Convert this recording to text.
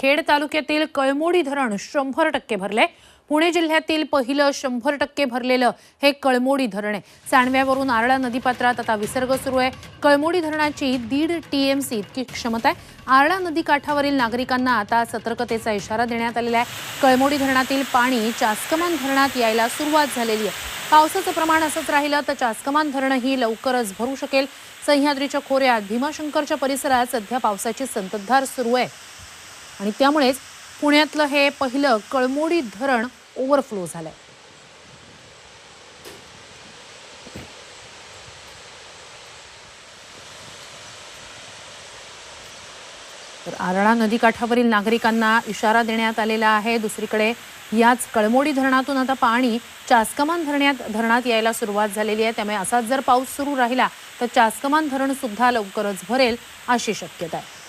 खेड तालुक्यातील कळमोडी धरण शंभर टक्के भरले पुणे जिल्ह्यातील पहिलं शंभर टक्के भरलेलं हे कळमोडी धरण आहे. सांडव्यावरून आरळा नदीपात्रात आता विसर्ग सुरू आहे. कळमोडी धरणाची दीड टीएमसी इतकी क्षमता आहे. आरळा नदी काठावरील नागरिकांना आता सतर्कतेचा इशारा देण्यात आलेला आहे. कळमोडी धरणातील पाणी चास्कमान धरणात यायला सुरुवात झालेली आहे. पावसाचं प्रमाण असंच राहिलं तर चास्कमान धरणही लवकरच भरू शकेल. सह्याद्रीच्या खोऱ्यात भीमाशंकरच्या परिसरात सध्या पावसाची संततधार सुरू आहे. आणि त्यामुळेच पुण्यातलं हे पहिलं कळमोडी धरण ओव्हरफ्लो झालंय. तर आरळा नदीकाठावरील नागरिकांना इशारा देण्यात आलेला आहे. दुसरीकडे याच कळमोडी धरणातून आता पाणी चास्कमान धरण्यात धरणात यायला सुरुवात झालेली आहे. त्यामुळे असाच जर पाऊस सुरू राहिला तर चास्कमान धरण सुद्धा लवकरच भरेल अशी शक्यता आहे.